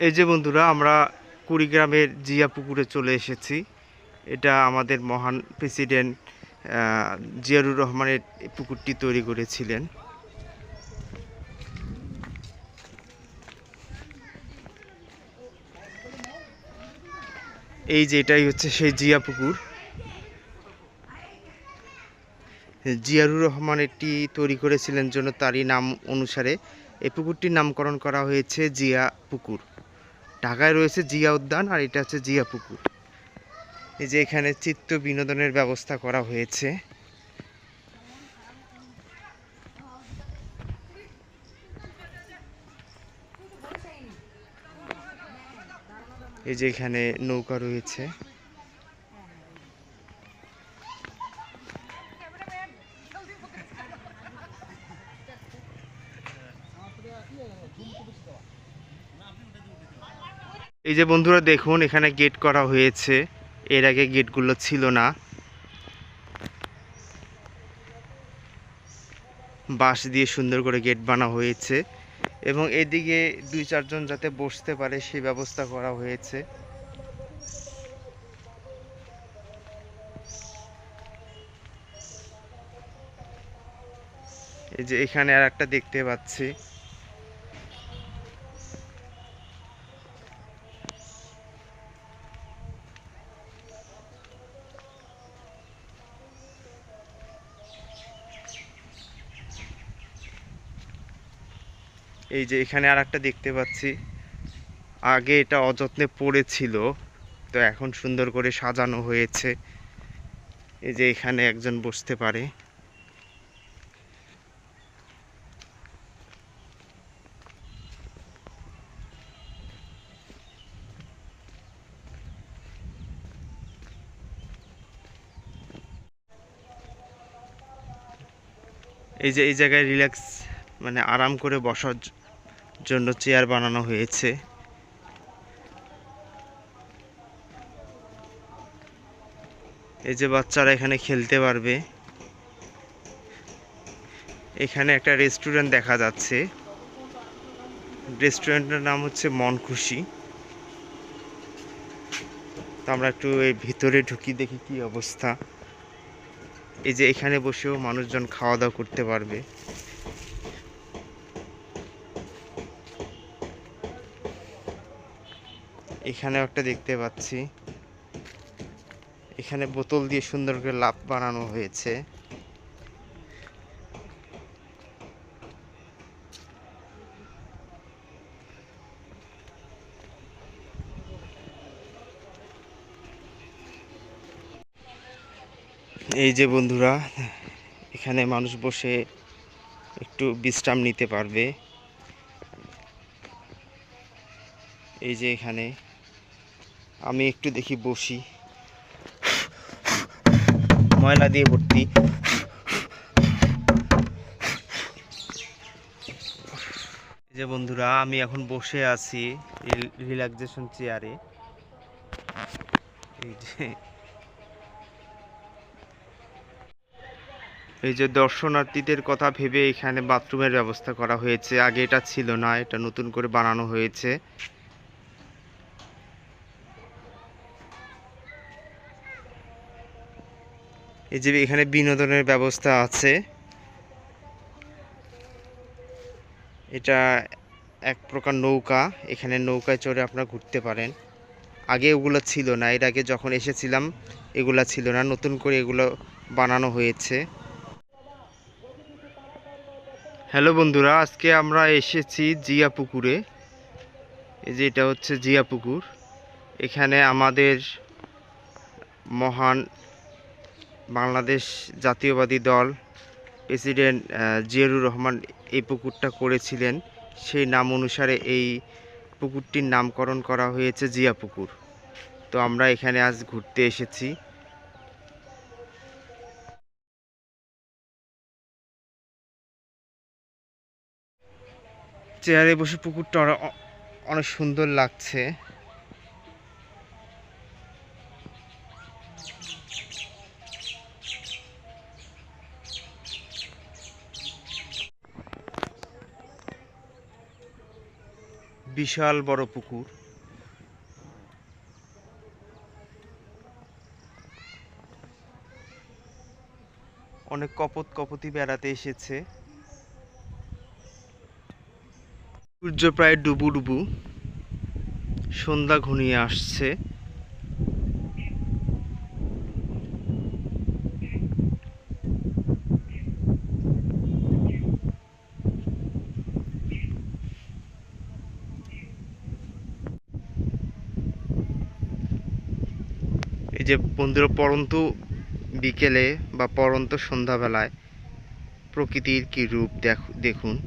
এই যে বন্ধুরা আমরা কুড়িগ্রামের জিয়া পুকুরে চলে এসেছি। এটা আমাদের মহান প্রেসিডেন্ট আহ, জিয়াউর রহমানের পুকুরটি তৈরি করেছিলেন। এই যে এটাই হচ্ছে সেই জিয়া পুকুর। জিয়ারুর রহমান এটি তৈরি করেছিলেন জন্য তারই নাম অনুসারে। এই পুকুরটির নামকরণ করা হয়েছে জিয়া পুকুর। ঢাকায় রয়েছে জিয়া উদ্যান আর এটা হচ্ছে জিয়া পুকুর। এই যে এখানে চিত্ত বিনোদনের ব্যবস্থা করা হয়েছে। এই যে এখানে নৌকা রয়েছে। এই যে বন্ধুরা দেখুন, এখানে গেট করা হয়েছে। এর আগে গেটগুলো ছিল না। বাঁশ দিয়ে সুন্দর করে গেট বানা হয়েছে এবং এদিকে দুই চারজন যাতে বসতে পারে, সেই ব্যবস্থা করা হয়েছে। এই যে এখানে আর একটা দেখতে পাচ্ছি। এই যে এখানে আর একটা দেখতে পাচ্ছি। আগে এটা অযত্নে পড়েছিল, তো এখন সুন্দর করে সাজানো হয়েছে। এই যে এখানে একজন বসতে পারে। এই যে এই জায়গায় রিল্যাক্স মানে আরাম করে বসার জন্য চেয়ার বানানো হয়েছে। এই যে বাচ্চারা এখানে খেলতে পারবে। এখানে একটা রেস্টুরেন্ট দেখা যাচ্ছে। রেস্টুরেন্টের নাম হচ্ছে মন খুশি তো আমরা একটু এই ভিতরে ঢুকি, দেখি কি অবস্থা। এই যে এখানে বসেও মানুষজন খাওয়া দাওয়া করতে পারবে। এখানেও একটা দেখতে পাচ্ছি। এখানে বোতল দিয়ে সুন্দর করে লাভ বানানো হয়েছে। এই যে বন্ধুরা, এখানে মানুষ বসে একটু বিশ্রাম নিতে পারবে। এই যে এখানে আমি একটু দেখি বসি। ময়লা দিয়ে ভর্তি। যে বন্ধুরা, আমি এখন বসে আছি রিল্যাক্সেশন চেয়ারে। এই যে এই যে দর্শনার্থীদের কথা ভেবে এখানে বাথরুমের ব্যবস্থা করা হয়েছে। আগে এটা ছিল না, এটা নতুন করে বানানো হয়েছে। এই যে এখানে বিনোদনের ব্যবস্থা আছে। এটা এক প্রকার নৌকা, এখানে নৌকায় চড়ে আপনারা ঘুরতে পারেন। আগে ওগুলো ছিল না, এর আগে যখন এসেছিলাম, এগুলা ছিল না, নতুন করে এগুলো বানানো হয়েছে। হ্যালো বন্ধুরা, আজকে আমরা এসেছি জিয়া পুকুরে এই যে এটা হচ্ছে জিয়া পুকুর এখানে আমাদের মহান বাংলাদেশ জাতীয়বাদী দল প্রেসিডেন্ট আহ, জিয়াউর রহমান এই পুকুরটা করেছিলেন। সেই নাম অনুসারে এই পুকুরটির নামকরণ করা হয়েছে জিয়া পুকুর। তো আমরা এখানে আজ ঘুরতে এসেছি। চেয়ারে বসে পুকুরটা অনেক সুন্দর লাগছে। বিশাল বড় পুকুর। অনেক কপত কপতি বেড়াতে এসেছে। সূর্য প্রায় ডুবু ডুবু। সন্ধ্যা ঘনিয়ে আসছে। যে বন্ধুরা পরন্ত বিকেলে বা পরন্ত সন্ধ্যাবেলায় প্রকৃতির কি রূপ দেখ- দেখুন?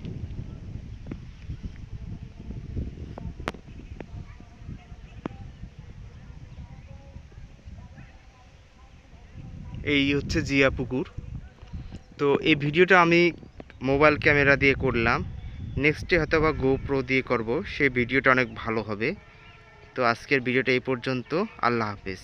এই হচ্ছে জিয়া পুকুর। তো এই ভিডিওটা আমি মোবাইল ক্যামেরা দিয়ে করলাম। নেক্সটে হয়তো বা গোপ্রো দিয়ে করব। সেই ভিডিওটা অনেক ভালো হবে। তো আজকের ভিডিওটা এই পর্যন্ত। আল্লাহ হাফেজ।